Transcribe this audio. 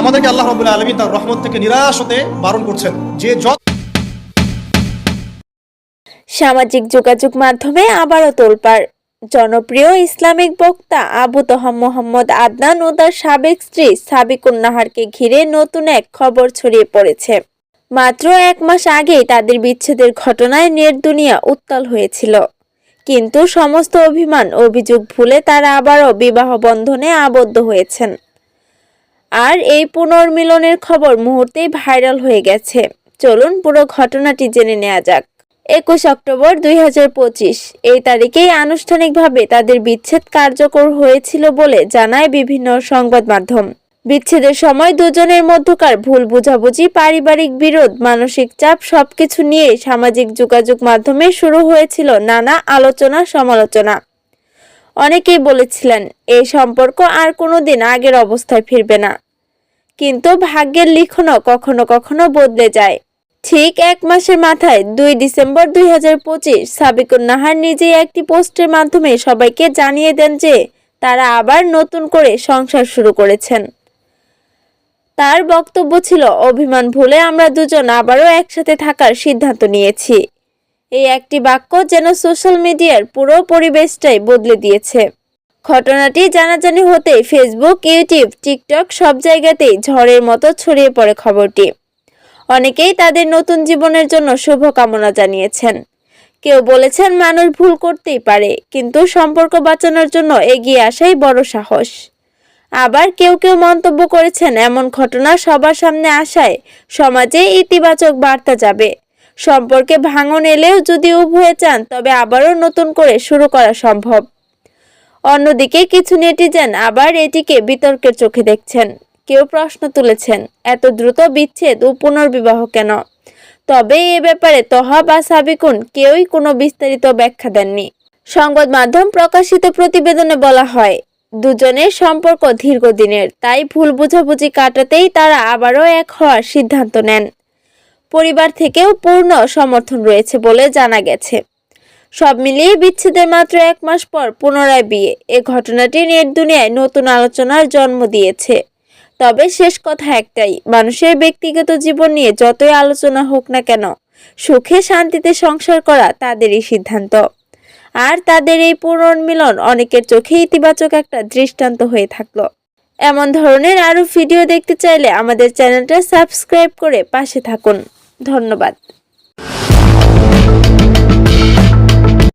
আমাদেরকে আল্লাহ রবুল্লা আলমী তার রহমত থেকে নিরাশ হতে বারণ করছেন। যে যত সামাজিক যোগাযোগ মাধ্যমে আবারও তোলপাড়। জনপ্রিয় ইসলামিক বক্তা আবু তহাম মোহাম্মদ আদনান ও তার সাবেক স্ত্রী সাবিকুন নাহারকে ঘিরে নতুন এক খবর ছড়িয়ে পড়েছে। মাত্র এক মাস আগেই তাদের বিচ্ছেদের ঘটনায় নেট দুনিয়া উত্তাল হয়েছিল। কিন্তু সমস্ত অভিমান, অভিযোগ ভুলে তারা আবারও বিবাহ বন্ধনে আবদ্ধ হয়েছেন। আর এই পুনর্মিলনের খবর মুহূর্তেই ভাইরাল হয়ে গেছে। চলুন পুরো ঘটনাটি জেনে নেওয়া যাক। একুশ অক্টোবর দুই হাজার পঁচিশ, এই তারিখেই আনুষ্ঠানিকভাবে তাদের বিচ্ছেদ কার্যকর হয়েছিল বলে জানায় বিভিন্ন সংবাদ মাধ্যম। বিচ্ছেদের সময় দুজনের মধ্যকার ভুল বোঝাবুঝি, পারিবারিক বিরোধ, মানসিক চাপ সবকিছু নিয়ে সামাজিক যোগাযোগ মাধ্যমে শুরু হয়েছিল নানা আলোচনা সমালোচনা অনেকেই বলেছিলেন, এই সম্পর্ক আর কোনোদিন আগের অবস্থায় ফিরবে না। কিন্তু ভাগ্যের লিখনও কখনো কখনো বদলে যায়। ঠিক এক মাসের মাথায় দুই ডিসেম্বর দুই হাজার পঁচিশ সাবিকুন নাহার নিজেই একটি পোস্টের মাধ্যমে সবাইকে জানিয়ে দেন যে, তারা আবার নতুন করে সংসার শুরু করেছেন। তার বক্তব্য ছিল, অভিমান ভুলে আমরা দুজন আবারও একসাথে থাকার সিদ্ধান্ত নিয়েছি। এই একটি বাক্য যেন সোশ্যাল মিডিয়ার পুরো পরিবেশটাই বদলে দিয়েছে। ঘটনাটি জানাজানি হতে ফেসবুক ইউটিউব টিকটক সব জায়গাতেই ঝড়ের মতো ছড়িয়ে পড়ে খবরটি। অনেকেই তাদের নতুন জীবনের জন্য শুভকামনা জানিয়েছেন। কেউ বলেছেন মানুষ ভুল করতেই পারে, কিন্তু সম্পর্ক বাঁচানোর জন্য এগিয়ে আসাই বড় সাহস। আবার কেউ কেউ মন্তব্য করেছেন, এমন ঘটনা সবার সামনে আসায় সমাজে ইতিবাচক বার্তা যাবে। সম্পর্কে ভাঙন এলেও যদি উভয়ে চান, তবে আবারও নতুন করে শুরু করা সম্ভব। অন্যদিকে কিছু নেটিজেন আবার এটিকে বিতর্কের চোখে দেখছেন। কেউ প্রশ্ন তুলেছেন, এত দ্রুত বিচ্ছেদ ও পুনর্বিবাহ কেন? তবে এ ব্যাপারে তহা বা সাবিকুন কেউই কোনো বিস্তারিত ব্যাখ্যা দেননি। সংবাদ মাধ্যম প্রকাশিত প্রতিবেদনে বলা হয়, দুজনের সম্পর্ক দীর্ঘদিনের, তাই ভুল বোঝাবুঝি কাটাতেই তারা আবারও এক হওয়ার সিদ্ধান্ত নেন। পরিবার থেকেও পূর্ণ সমর্থন রয়েছে বলে জানা গেছে। সব মিলিয়ে বিচ্ছেদের মাত্র এক মাস পর পুনরায় বিয়ে। এ ঘটনাটি নেট দুনিয়ায় নতুন আলোচনার জন্ম দিয়েছে। তবে শেষ কথা একটাই, মানুষের ব্যক্তিগত জীবন নিয়ে যতই আলোচনা হোক না কেন, সুখে শান্তিতে সংসার করা তাদেরই সিদ্ধান্ত। আর তাদের এই পুনর্মিলন অনেকের চোখে ইতিবাচক একটা দৃষ্টান্ত হয়ে থাকল। এমন ধরনের আরও ভিডিও দেখতে চাইলে আমাদের চ্যানেলটা সাবস্ক্রাইব করে পাশে থাকুন। ধন্যবাদ।